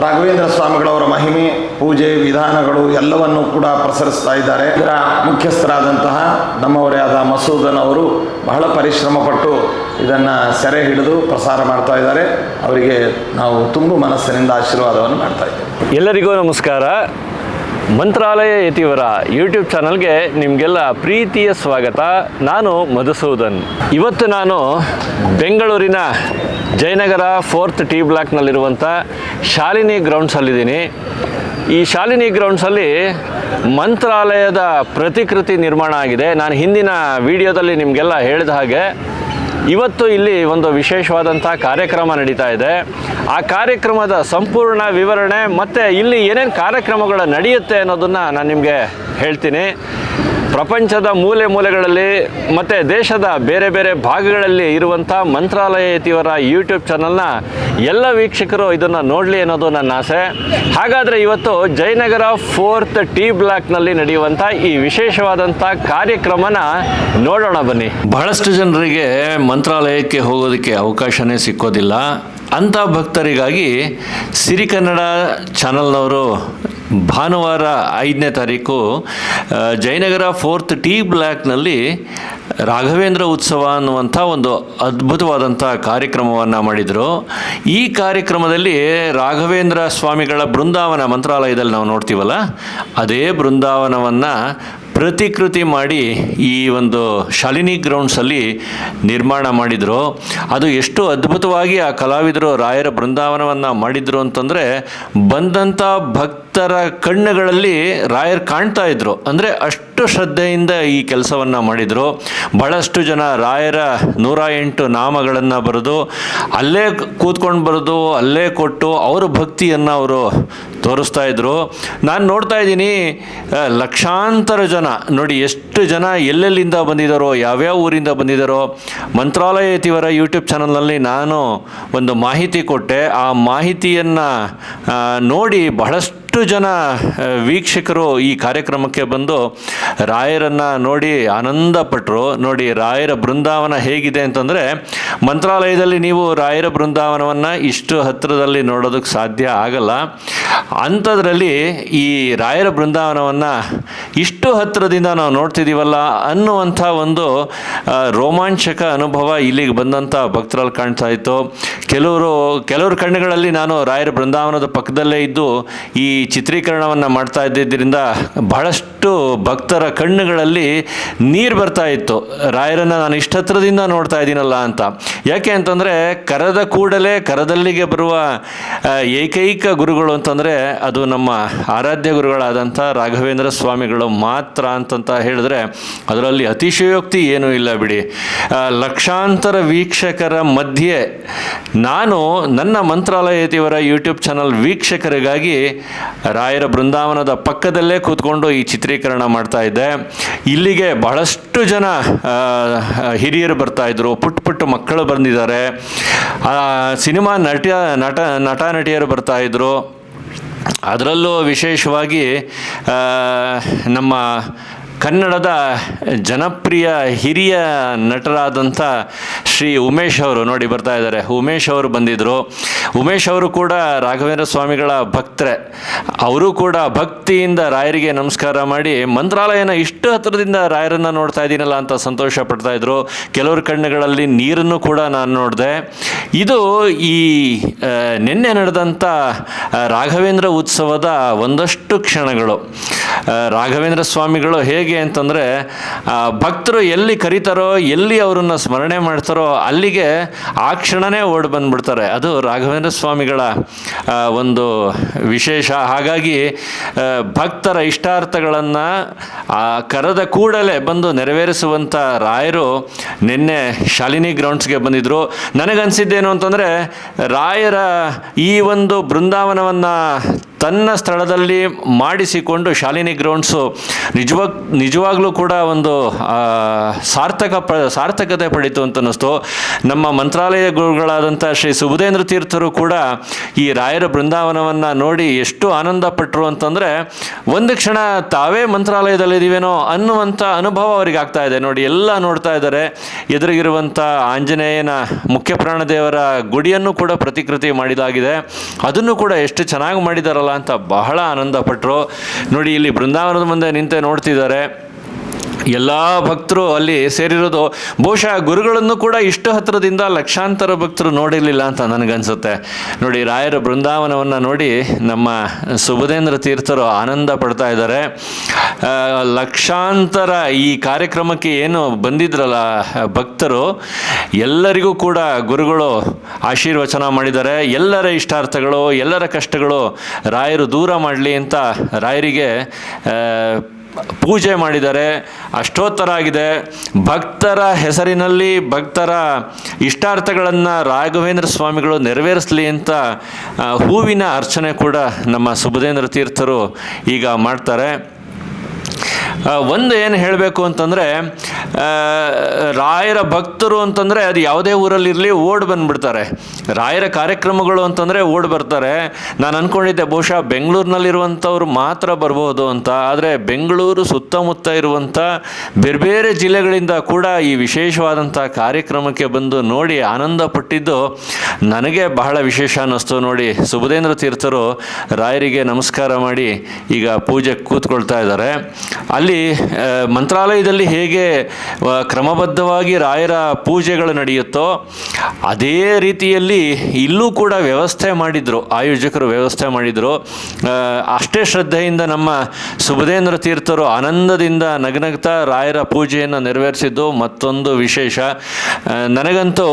ರಾಘವೇಂದ್ರ ಸ್ವಾಮಿಗಳವರ ಮಹಿಮೆ, ಪೂಜೆ, ವಿಧಾನಗಳು ಎಲ್ಲವನ್ನು ಕೂಡ ಪ್ರಸರಿಸ್ತಾ ಇದ್ದಾರೆ. ಇದರ ಮುಖ್ಯಸ್ಥರಾದಂತಹ ನಮ್ಮವರೇ ಆದ ಮಸೂದನ್ ಅವರು ಬಹಳ ಪರಿಶ್ರಮ ಪಟ್ಟು ಇದನ್ನು ಸೆರೆ ಹಿಡಿದು ಪ್ರಸಾರ ಮಾಡ್ತಾ ಇದ್ದಾರೆ. ಅವರಿಗೆ ನಾವು ತುಂಬು ಮನಸ್ಸಿನಿಂದ ಆಶೀರ್ವಾದವನ್ನು ಮಾಡ್ತಾ ಇದ್ದೇವೆ. ಎಲ್ಲರಿಗೂ ನಮಸ್ಕಾರ. ಮಂತ್ರಾಲಯ ಯತಿವರ ಯೂಟ್ಯೂಬ್ ಚಾನಲ್ಗೆ ನಿಮಗೆಲ್ಲ ಪ್ರೀತಿಯ ಸ್ವಾಗತ. ನಾನು ಮಧುಸೂದನ್. ಇವತ್ತು ನಾನು ಬೆಂಗಳೂರಿನ ಜಯನಗರ ಫೋರ್ತ್ ಟಿ ಬ್ಲಾಕ್ನಲ್ಲಿರುವಂಥ ಶಾಲಿನಿ ಗ್ರೌಂಡ್ಸಲ್ಲಿದ್ದೀನಿ. ಈ ಶಾಲಿನಿ ಗ್ರೌಂಡ್ಸಲ್ಲಿ ಮಂತ್ರಾಲಯದ ಪ್ರತಿಕೃತಿ ನಿರ್ಮಾಣ ಆಗಿದೆ. ನಾನು ಹಿಂದಿನ ವಿಡಿಯೋದಲ್ಲಿ ನಿಮಗೆಲ್ಲ ಹೇಳಿದ ಹಾಗೆ ಇವತ್ತು ಇಲ್ಲಿ ಒಂದು ವಿಶೇಷವಾದಂಥ ಕಾರ್ಯಕ್ರಮ ನಡೀತಾ ಇದೆ. ಆ ಕಾರ್ಯಕ್ರಮದ ಸಂಪೂರ್ಣ ವಿವರಣೆ ಮತ್ತು ಇಲ್ಲಿ ಏನೇನು ಕಾರ್ಯಕ್ರಮಗಳು ನಡೆಯುತ್ತೆ ಅನ್ನೋದನ್ನು ನಾನು ನಿಮಗೆ ಹೇಳ್ತೀನಿ. ಪ್ರಪಂಚದ ಮೂಲೆ ಮೂಲೆಗಳಲ್ಲಿ ಮತ್ತು ದೇಶದ ಬೇರೆ ಬೇರೆ ಭಾಗಗಳಲ್ಲಿ ಇರುವಂಥ ಮಂತ್ರಾಲಯ ಯತಿಯವರ ಯೂಟ್ಯೂಬ್ ಚಾನಲ್ನ ಎಲ್ಲ ವೀಕ್ಷಕರು ಇದನ್ನು ನೋಡಲಿ ಅನ್ನೋದು ನನ್ನ ಆಸೆ. ಹಾಗಾದರೆ ಇವತ್ತು ಜಯನಗರ ಫೋರ್ತ್ ಟಿ ಬ್ಲಾಕ್ನಲ್ಲಿ ನಡೆಯುವಂಥ ಈ ವಿಶೇಷವಾದಂಥ ಕಾರ್ಯಕ್ರಮನ ನೋಡೋಣ ಬನ್ನಿ. ಬಹಳಷ್ಟು ಜನರಿಗೆ ಮಂತ್ರಾಲಯಕ್ಕೆ ಹೋಗೋದಕ್ಕೆ ಅವಕಾಶವೇ ಸಿಕ್ಕೋದಿಲ್ಲ. ಅಂಥ ಭಕ್ತರಿಗಾಗಿ ಸಿರಿಕನ್ನಡ ಚಾನಲ್ನವರು ಭಾನುವಾರ ಐದನೇ ತಾರೀಕು ಜಯನಗರ ಫೋರ್ತ್ ಟಿ ಬ್ಲ್ಯಾಕ್ನಲ್ಲಿ ರಾಘವೇಂದ್ರ ಉತ್ಸವ ಅನ್ನುವಂಥ ಒಂದು ಅದ್ಭುತವಾದಂಥ ಕಾರ್ಯಕ್ರಮವನ್ನು ಮಾಡಿದರು. ಈ ಕಾರ್ಯಕ್ರಮದಲ್ಲಿ ರಾಘವೇಂದ್ರ ಸ್ವಾಮಿಗಳ ಬೃಂದಾವನ ಮಂತ್ರಾಲಯದಲ್ಲಿ ನಾವು ನೋಡ್ತೀವಲ್ಲ, ಅದೇ ಬೃಂದಾವನವನ್ನು ಪ್ರತಿಕೃತಿ ಮಾಡಿ ಈ ಒಂದು ಶಾಲಿನಿ ಗ್ರೌಂಡ್ಸಲ್ಲಿ ನಿರ್ಮಾಣ ಮಾಡಿದರು. ಅದು ಎಷ್ಟು ಅದ್ಭುತವಾಗಿ ಆ ಕಲಾವಿದರು ರಾಯರ ಬೃಂದಾವನವನ್ನು ಮಾಡಿದರು ಅಂತಂದರೆ ಬಂದಂಥ ಭಕ್ತರ ಕಣ್ಣುಗಳಲ್ಲಿ ರಾಯರು ಕಾಣ್ತಾ ಇದ್ರು. ಅಂದರೆ ಅಷ್ಟು ಶ್ರದ್ಧೆಯಿಂದ ಈ ಕೆಲಸವನ್ನು ಮಾಡಿದರು. ಬಹಳಷ್ಟು ಜನ ರಾಯರ ನೂರ ಎಂಟು ನಾಮಗಳನ್ನು ಬರೆದು, ಅಲ್ಲೇ ಕೂತ್ಕೊಂಡು ಬರೆದು, ಅಲ್ಲೇ ಕೊಟ್ಟು ಅವರ ಭಕ್ತಿಯನ್ನು ಅವರು ತೋರಿಸ್ತಾ ಇದ್ದರು ನಾನು ನೋಡ್ತಾ ಇದ್ದೀನಿ ಲಕ್ಷಾಂತರ ಜನ ನೋಡಿ, ಎಷ್ಟು ಜನ ಎಲ್ಲೆಲ್ಲಿಂದ ಬಂದಿದ್ದಾರೋ ಯಾವ್ಯಾವ ಊರಿಂದ ಬಂದಿದ್ದಾರೋ ಮಂತ್ರಾಲಯ ಯತಿವರ ಯೂಟ್ಯೂಬ್ ಚಾನಲ್ನಲ್ಲಿ ನಾನು ಒಂದು ಮಾಹಿತಿ ಕೊಟ್ಟೆ. ಆ ಮಾಹಿತಿಯನ್ನು ನೋಡಿ ಬಹಳಷ್ಟು ಜನ ವೀಕ್ಷಕರು ಈ ಕಾರ್ಯಕ್ರಮಕ್ಕೆ ಬಂದು ರಾಯರನ್ನು ನೋಡಿ ಆನಂದಪಟ್ಟರು ನೋಡಿ, ರಾಯರ ಬೃಂದಾವನ ಹೇಗಿದೆ ಅಂತಂದರೆ, ಮಂತ್ರಾಲಯದಲ್ಲಿ ನೀವು ರಾಯರ ಬೃಂದಾವನವನ್ನು ಇಷ್ಟು ಹತ್ತಿರದಲ್ಲಿ ನೋಡೋದಕ್ಕೆ ಸಾಧ್ಯ ಆಗಲ್ಲ. ಅಂಥದ್ರಲ್ಲಿ ಈ ರಾಯರ ಬೃಂದಾವನವನ್ನು ಇಷ್ಟು ಹತ್ತಿರದಿಂದ ನಾವು ನೋಡ್ತಿದ್ದೀವಲ್ಲ ಅನ್ನುವಂಥ ಒಂದು ರೋಮಾಂಚಕ ಅನುಭವ ಇಲ್ಲಿಗೆ ಬಂದಂಥ ಭಕ್ತರಲ್ಲಿ ಕಾಣ್ತಾ ಇತ್ತು. ಕೆಲವರು, ಕೆಲವ್ರ ಕಣ್ಣುಗಳಲ್ಲಿ ನಾನು ರಾಯರ ಬೃಂದಾವನದ ಪಕ್ಕದಲ್ಲೇ ಇದ್ದು ಈ ಚಿತ್ರೀಕರಣವನ್ನು ಮಾಡ್ತಾ ಇದ್ದಿದ್ದರಿಂದ ಬಹಳಷ್ಟು ಭಕ್ತರ ಕಣ್ಣುಗಳಲ್ಲಿ ನೀರು ಬರ್ತಾ ಇತ್ತು. ರಾಯರನ್ನು ನಾನು ಇಷ್ಟತ್ರದಿಂದ ನೋಡ್ತಾ ಇದ್ದೀನಲ್ಲ ಅಂತ. ಯಾಕೆ ಅಂತಂದರೆ ಕರದ ಕೂಡಲೇ ಕರದಲ್ಲಿಗೆ ಬರುವ ಏಕೈಕ ಗುರುಗಳು ಅಂತಂದರೆ ಅದು ನಮ್ಮ ಆರಾಧ್ಯ ಗುರುಗಳಾದಂಥ ರಾಘವೇಂದ್ರ ಸ್ವಾಮಿಗಳು ಮಾತ್ರ ಅಂತಂತ ಹೇಳಿದ್ರೆ ಅದರಲ್ಲಿ ಅತಿಶಯೋಕ್ತಿ ಏನೂ ಇಲ್ಲ ಬಿಡಿ. ಲಕ್ಷಾಂತರ ವೀಕ್ಷಕರ ಮಧ್ಯೆ ನಾನು ನನ್ನ ಮಂತ್ರಾಲಯ ಯತಿಯವರ ಯೂಟ್ಯೂಬ್ ಚಾನಲ್ ವೀಕ್ಷಕರಿಗಾಗಿ ರಾಯರ ಬೃಂದಾವನದ ಪಕ್ಕದಲ್ಲೇ ಕೂತ್ಕೊಂಡು ಈ ಚಿತ್ರೀಕರಣ ಮಾಡ್ತಾ ಇದ್ದೆ. ಇಲ್ಲಿಗೆ ಬಹಳಷ್ಟು ಜನ ಹಿರಿಯರು ಬರ್ತಾ ಇದ್ರು ಪುಟ್ಟ ಪುಟ್ಟ ಮಕ್ಕಳು ಬಂದಿದ್ದಾರೆ. ಸಿನಿಮಾ ನಟ ನಟ ನಟ ನಟಿಯರು ಬರ್ತಾ ಇದ್ರು. ಅದರಲ್ಲೂ ವಿಶೇಷವಾಗಿ ನಮ್ಮ ಕನ್ನಡದ ಜನಪ್ರಿಯ ಹಿರಿಯ ನಟರಾದಂಥ ಶ್ರೀ ಉಮೇಶ್ ಅವರು ನೋಡಿ ಬರ್ತಾ ಇದ್ದಾರೆ. ಉಮೇಶ್ ಅವರು ಬಂದಿದ್ದರು ಉಮೇಶ್ ಅವರು ಕೂಡ ರಾಘವೇಂದ್ರ ಸ್ವಾಮಿಗಳ ಭಕ್ತರೆ. ಅವರು ಕೂಡ ಭಕ್ತಿಯಿಂದ ರಾಯರಿಗೆ ನಮಸ್ಕಾರ ಮಾಡಿ, ಮಂತ್ರಾಲಯನ ಇಷ್ಟು ಹತ್ತಿರದಿಂದ ರಾಯರನ್ನು ನೋಡ್ತಾ ಇದ್ದೀನಲ್ಲ ಅಂತ ಸಂತೋಷ ಪಡ್ತಾ ಇದ್ರು. ಕೆಲವ್ರ ಕಣ್ಣುಗಳಲ್ಲಿ ನೀರನ್ನು ಕೂಡ ನಾನು ನೋಡಿದೆ. ಇದು ಈ ನಿನ್ನೆ ನಡೆದಂಥ ರಾಘವೇಂದ್ರ ಉತ್ಸವದ ಒಂದಷ್ಟು ಕ್ಷಣಗಳು. ರಾಘವೇಂದ್ರ ಸ್ವಾಮಿಗಳು ಹೇಗೆ ಅಂತಂದರೆ ಭಕ್ತರು ಎಲ್ಲಿ ಕರೀತಾರೋ, ಎಲ್ಲಿ ಅವರನ್ನು ಸ್ಮರಣೆ ಮಾಡ್ತಾರೋ ಅಲ್ಲಿಗೆ ಆ ಕ್ಷಣನೇ ಓಡಿ ಬಂದ್ಬಿಡ್ತಾರೆ. ಅದು ರಾಘವೇಂದ್ರ ಸ್ವಾಮಿಗಳ ಒಂದು ವಿಶೇಷ. ಹಾಗಾಗಿ ಭಕ್ತರ ಇಷ್ಟಾರ್ಥಗಳನ್ನು ಕರೆದ ಕೂಡಲೇ ಬಂದು ನೆರವೇರಿಸುವಂಥ ರಾಯರು ನಿನ್ನೆ ಶಾಲಿನಿ ಗ್ರೌಂಡ್ಸ್ಗೆ ಬಂದಿದ್ದರು ನನಗನ್ಸಿದ್ದೇನು ಅಂತಂದರೆ, ರಾಯರ ಈ ಒಂದು ಬೃಂದಾವನವನ್ನು ತನ್ನ ಸ್ಥಳದಲ್ಲಿ ಮಾಡಿಸಿಕೊಂಡು ಶಾಲಿನಿ ಗ್ರೌಂಡ್ಸು ನಿಜವಾಗ್, ನಿಜವಾಗ್ಲೂ ಕೂಡ ಒಂದು ಸಾರ್ಥಕ ಪ, ಸಾರ್ಥಕತೆ ಪಡೀತು ಅಂತ ಅನ್ನಿಸ್ತು ನಮ್ಮ ಮಂತ್ರಾಲಯ ಗುರುಗಳಾದಂಥ ಶ್ರೀ ಸುಬುಧೇಂದ್ರ ತೀರ್ಥರು ಕೂಡ ಈ ರಾಯರ ಬೃಂದಾವನವನ್ನು ನೋಡಿ ಎಷ್ಟು ಆನಂದ ಪಟ್ಟರು ಅಂತಂದರೆ, ಒಂದು ಕ್ಷಣ ತಾವೇ ಮಂತ್ರಾಲಯದಲ್ಲಿದ್ದೀವೇನೋ ಅನ್ನುವಂಥ ಅನುಭವ ಅವರಿಗೆ ಆಗ್ತಾ ಇದೆ. ನೋಡಿ, ಎಲ್ಲ ನೋಡ್ತಾ ಇದ್ದಾರೆ. ಎದುರಿಗಿರುವಂಥ ಆಂಜನೇಯನ ಮುಖ್ಯ ಪ್ರಾಣದೇವರ ಗುಡಿಯನ್ನು ಕೂಡ ಪ್ರತಿಕೃತಿ ಮಾಡಿದಾಗಿದೆ. ಅದನ್ನು ಕೂಡ ಎಷ್ಟು ಚೆನ್ನಾಗಿ ಮಾಡಿದಾರಲ್ಲ ಅಂತ ಬಹಳ ಆನಂದ ಪಟ್ಟರು ನೋಡಿ ಇಲ್ಲಿ ಬೃಂದಾವನದ ಮುಂದೆ ನಿಂತೆ ನೋಡ್ತಿದ್ದಾರೆ. ಎಲ್ಲ ಭಕ್ತರು ಅಲ್ಲಿ ಸೇರಿರೋದು, ಬಹುಶಃ ಗುರುಗಳನ್ನು ಕೂಡ ಇಷ್ಟು ಹತ್ತಿರದಿಂದ ಲಕ್ಷಾಂತರ ಭಕ್ತರು ನೋಡಿರಲಿಲ್ಲ ಅಂತ ನನಗನ್ಸುತ್ತೆ. ನೋಡಿ, ರಾಯರ ಬೃಂದಾವನವನ್ನು ನೋಡಿ ನಮ್ಮ ಸುಬುಧೇಂದ್ರ ತೀರ್ಥರು ಆನಂದ ಪಡ್ತಾ ಇದ್ದಾರೆ. ಲಕ್ಷಾಂತರ ಈ ಕಾರ್ಯಕ್ರಮಕ್ಕೆ ಏನು ಬಂದಿದ್ರಲ್ಲ, ಭಕ್ತರು, ಎಲ್ಲರಿಗೂ ಕೂಡ ಗುರುಗಳು ಆಶೀರ್ವಚನ ಮಾಡಿದ್ದಾರೆ. ಎಲ್ಲರ ಇಷ್ಟಾರ್ಥಗಳು, ಎಲ್ಲರ ಕಷ್ಟಗಳು ರಾಯರು ದೂರ ಮಾಡಲಿ ಅಂತ ರಾಯರಿಗೆ ಪೂಜೆ ಮಾಡಿದ್ದಾರೆ ಅಷ್ಟೋತ್ತರ ಆಗಿದೆ. ಭಕ್ತರ ಹೆಸರಿನಲ್ಲಿ ಭಕ್ತರ ಇಷ್ಟಾರ್ಥಗಳನ್ನು ರಾಘವೇಂದ್ರ ಸ್ವಾಮಿಗಳು ನೆರವೇರಿಸಲಿ ಅಂತ ಹೂವಿನ ಅರ್ಚನೆ ಕೂಡ ನಮ್ಮ ಸುಬುಧೇಂದ್ರ ತೀರ್ಥರು ಈಗ ಮಾಡ್ತಾರೆ. ಒಂದು ಏನು ಹೇಳಬೇಕು ಅಂತಂದರೆ ರಾಯರ ಭಕ್ತರು ಅಂತಂದರೆ ಅದು ಯಾವುದೇ ಊರಲ್ಲಿರಲಿ ಓಡ್ ಬಂದುಬಿಡ್ತಾರೆ. ರಾಯರ ಕಾರ್ಯಕ್ರಮಗಳು ಅಂತಂದರೆ ಓಡ್ ಬರ್ತಾರೆ. ನಾನು ಅಂದ್ಕೊಂಡಿದ್ದೆ ಬಹುಶಃ ಬೆಂಗಳೂರಿನಲ್ಲಿರುವಂಥವ್ರು ಮಾತ್ರ ಬರ್ಬೋದು ಅಂತ, ಆದರೆ ಬೆಂಗಳೂರು ಸುತ್ತಮುತ್ತ ಇರುವಂಥ ಬೇರೆ ಬೇರೆ ಜಿಲ್ಲೆಗಳಿಂದ ಕೂಡ ಈ ವಿಶೇಷವಾದಂಥ ಕಾರ್ಯಕ್ರಮಕ್ಕೆ ಬಂದು ನೋಡಿ ಆನಂದ ಪಟ್ಟಿದ್ದು ನನಗೆ ಬಹಳ ವಿಶೇಷ ಅನ್ನಿಸ್ತು ನೋಡಿ. ಸುಬುಧೇಂದ್ರ ತೀರ್ಥರು ರಾಯರಿಗೆ ನಮಸ್ಕಾರ ಮಾಡಿ ಈಗ ಪೂಜೆ ಕೂತ್ಕೊಳ್ತಾ ಇದ್ದಾರೆ. ಅಲ್ಲಿ ಆ, ಮಂತ್ರಾಲಯದಲ್ಲಿ ಹೇಗೆ ಕ್ರಮಬದ್ಧವಾಗಿ ರಾಯರ ಪೂಜೆಗಳು ನಡೆಯುತ್ತೋ ಅದೇ ರೀತಿಯಲ್ಲಿ ಇಲ್ಲೂ ಕೂಡ ವ್ಯವಸ್ಥೆ ಮಾಡಿದರು ಆಯೋಜಕರು ವ್ಯವಸ್ಥೆ ಮಾಡಿದರು. ಅಷ್ಟೇ ಶ್ರದ್ಧೆಯಿಂದ ನಮ್ಮ ಸುಬುಧೇಂದ್ರ ತೀರ್ಥರು ಆನಂದದಿಂದ ನಗನಗ್ತಾ ರಾಯರ ಪೂಜೆಯನ್ನು ನೆರವೇರಿಸಿದ್ದು ಮತ್ತೊಂದು ವಿಶೇಷ. ನನಗಂತೂ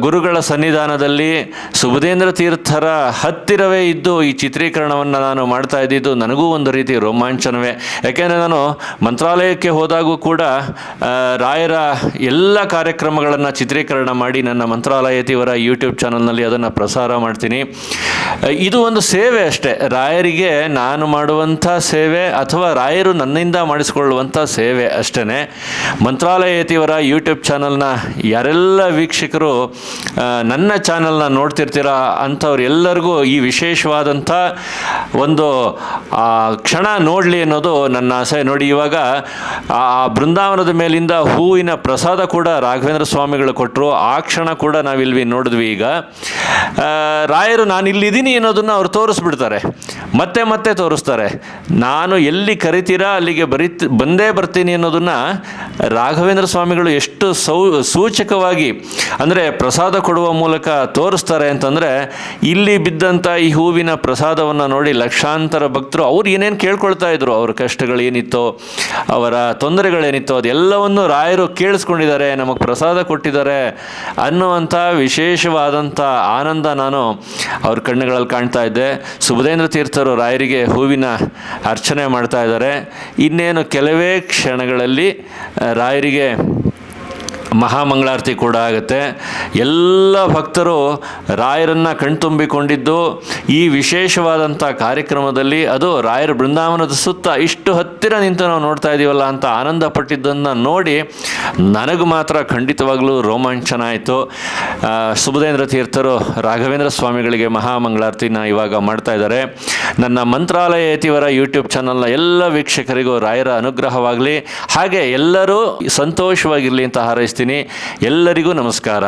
ಗುರುಗಳ ಸನ್ನಿಧಾನದಲ್ಲಿ ಸುಬುಧೇಂದ್ರ ತೀರ್ಥರ ಹತ್ತಿರವೇ ಇದ್ದು ಈ ಚಿತ್ರೀಕರಣವನ್ನು ನಾನು ಮಾಡ್ತಾ ಇದ್ದಿದ್ದು ನನಗೂ ಒಂದು ರೀತಿ ರೋಮಾಂಚನವೇ. ಯಾಕೆಂದರೆ ನಾನು ಮಂತ್ರಾಲಯಕ್ಕೆ ಹೋದಾಗೂ ಕೂಡ ರಾಯರ ಎಲ್ಲ ಕಾರ್ಯಕ್ರಮಗಳನ್ನು ಚಿತ್ರೀಕರಣ ಮಾಡಿ ನನ್ನ ಮಂತ್ರಾಲಯತಿವರ ಯೂಟ್ಯೂಬ್ ಚಾನಲ್ನಲ್ಲಿ ಅದನ್ನು ಪ್ರಸಾರ ಮಾಡ್ತೀನಿ. ಇದು ಒಂದು ಸೇವೆ ಅಷ್ಟೇ. ರಾಯರಿಗೆ ನಾನು ಮಾಡುವಂಥ ಸೇವೆ ಅಥವಾ ರಾಯರು ನನ್ನಿಂದ ಮಾಡಿಸಿಕೊಳ್ಳುವಂಥ ಸೇವೆ ಅಷ್ಟೇ ಮಂತ್ರಾಲಯತಿಯವರ ಯೂಟ್ಯೂಬ್ ಚಾನಲ್ನ ಯಾರೆಲ್ಲ ವೀಕ್ಷಕರು ನನ್ನ ಚಾನಲ್ನ ನೋಡ್ತಿರ್ತೀರ ಅಂಥವ್ರು ಎಲ್ಲರಿಗೂ ಈ ವಿಶೇಷವಾದಂಥ ಒಂದು ಕ್ಷಣ ನೋಡಲಿ ಅನ್ನೋದು ನನ್ನ ಆಸೆ. ನೋಡಿ, ಇವಾಗ, ಆ ಬೃಂದಾವನದ ಮೇಲಿಂದ ಹೂವಿನ ಪ್ರಸಾದ ಕೂಡ ರಾಘವೇಂದ್ರ ಸ್ವಾಮಿಗಳು ಕೊಟ್ಟರು. ಆ ಕ್ಷಣ ಕೂಡ ನಾವಿಲ್ಲಿ ನೋಡಿದ್ವಿ ಈಗ. ರಾಯರು ನಾನು ಇಲ್ಲಿದ್ದೀನಿ ಅನ್ನೋದನ್ನು ಅವ್ರು ತೋರಿಸ್ಬಿಡ್ತಾರೆ. ಮತ್ತೆ ಮತ್ತೆ ತೋರಿಸ್ತಾರೆ. ನಾನು ಎಲ್ಲಿ ಕರಿತೀರಾ, ಅಲ್ಲಿಗೆ ಬರೀ ಬಂದೇ ಬರ್ತೀನಿ ಅನ್ನೋದನ್ನು ರಾಘವೇಂದ್ರ ಸ್ವಾಮಿಗಳು ಎಷ್ಟು ಸೌ, ಸೂಚಕವಾಗಿ ಅಂದರೆ ಪ್ರಸಾದ ಕೊಡುವ ಮೂಲಕ ತೋರಿಸ್ತಾರೆ ಅಂತಂದರೆ, ಇಲ್ಲಿ ಬಿದ್ದಂಥ ಈ ಹೂವಿನ ಪ್ರಸಾದವನ್ನು ನೋಡಿ ಲಕ್ಷಾಂತರ ಭಕ್ತರು ಅವ್ರು ಏನೇನು ಕೇಳ್ಕೊಳ್ತಾ ಇದ್ರು, ಅವ್ರ ಕಷ್ಟಗಳು ಏನಿತ್ತೋ ಅವರ ತೊಂದರೆಗಳೇನಿತ್ತೋ, ಅದೆಲ್ಲವನ್ನು ರಾಯರು ಕೇಳಿಸ್ಕೊಂಡಿದ್ದಾರೆ, ನಮಗೆ ಪ್ರಸಾದ ಕೊಟ್ಟಿದ್ದಾರೆ ಅನ್ನುವಂಥ ವಿಶೇಷವಾದಂಥ ಆನಂದ ನಾನು ಅವ್ರ ಕಣ್ಣುಗಳಲ್ಲಿ ಕಾಣ್ತಾ ಇದ್ದೆ ಸುಬುಧೇಂದ್ರ ತೀರ್ಥರು ರಾಯರಿಗೆ ಹೂವಿನ ಅರ್ಚನೆ ಮಾಡ್ತಾ ಇದ್ದಾರೆ. ಇನ್ನೇನು ಕೆಲವೇ ಕ್ಷಣಗಳಲ್ಲಿ ರಾಯರಿಗೆ ಮಹಾಮಂಗಳಾರತಿ ಕೂಡ ಆಗುತ್ತೆ. ಎಲ್ಲ ಭಕ್ತರು ರಾಯರನ್ನು ಕಣ್ತುಂಬಿಕೊಂಡಿದ್ದು, ಈ ವಿಶೇಷವಾದಂಥ ಕಾರ್ಯಕ್ರಮದಲ್ಲಿ ಅದು ರಾಯರ ಬೃಂದಾವನದ ಸುತ್ತ ಇಷ್ಟು ಹತ್ತಿರ ನಿಂತು ನಾವು ನೋಡ್ತಾ ಇದ್ದೀವಲ್ಲ ಅಂತ ಆನಂದ ಪಟ್ಟಿದ್ದನ್ನು ನೋಡಿ ನನಗೆ ಮಾತ್ರ ಖಂಡಿತವಾಗಲೂ ರೋಮಾಂಚನ ಆಯಿತು ಸುಬುಧೇಂದ್ರ ತೀರ್ಥರು ರಾಘವೇಂದ್ರ ಸ್ವಾಮಿಗಳಿಗೆ ಮಹಾಮಂಗಳಾರತಿನ ಇವಾಗ ಮಾಡ್ತಾ ಇದ್ದಾರೆ. ನನ್ನ ಮಂತ್ರಾಲಯ ಯತಿವರ ಯೂಟ್ಯೂಬ್ ಚಾನಲ್ನ ಎಲ್ಲ ವೀಕ್ಷಕರಿಗೂ ರಾಯರ ಅನುಗ್ರಹವಾಗಲಿ. ಹಾಗೆ ಎಲ್ಲರೂ ಸಂತೋಷವಾಗಿರಲಿ ಅಂತ ಹಾರೈಸ್ತೀನಿ. ಎಲ್ಲರಿಗೂ ನಮಸ್ಕಾರ.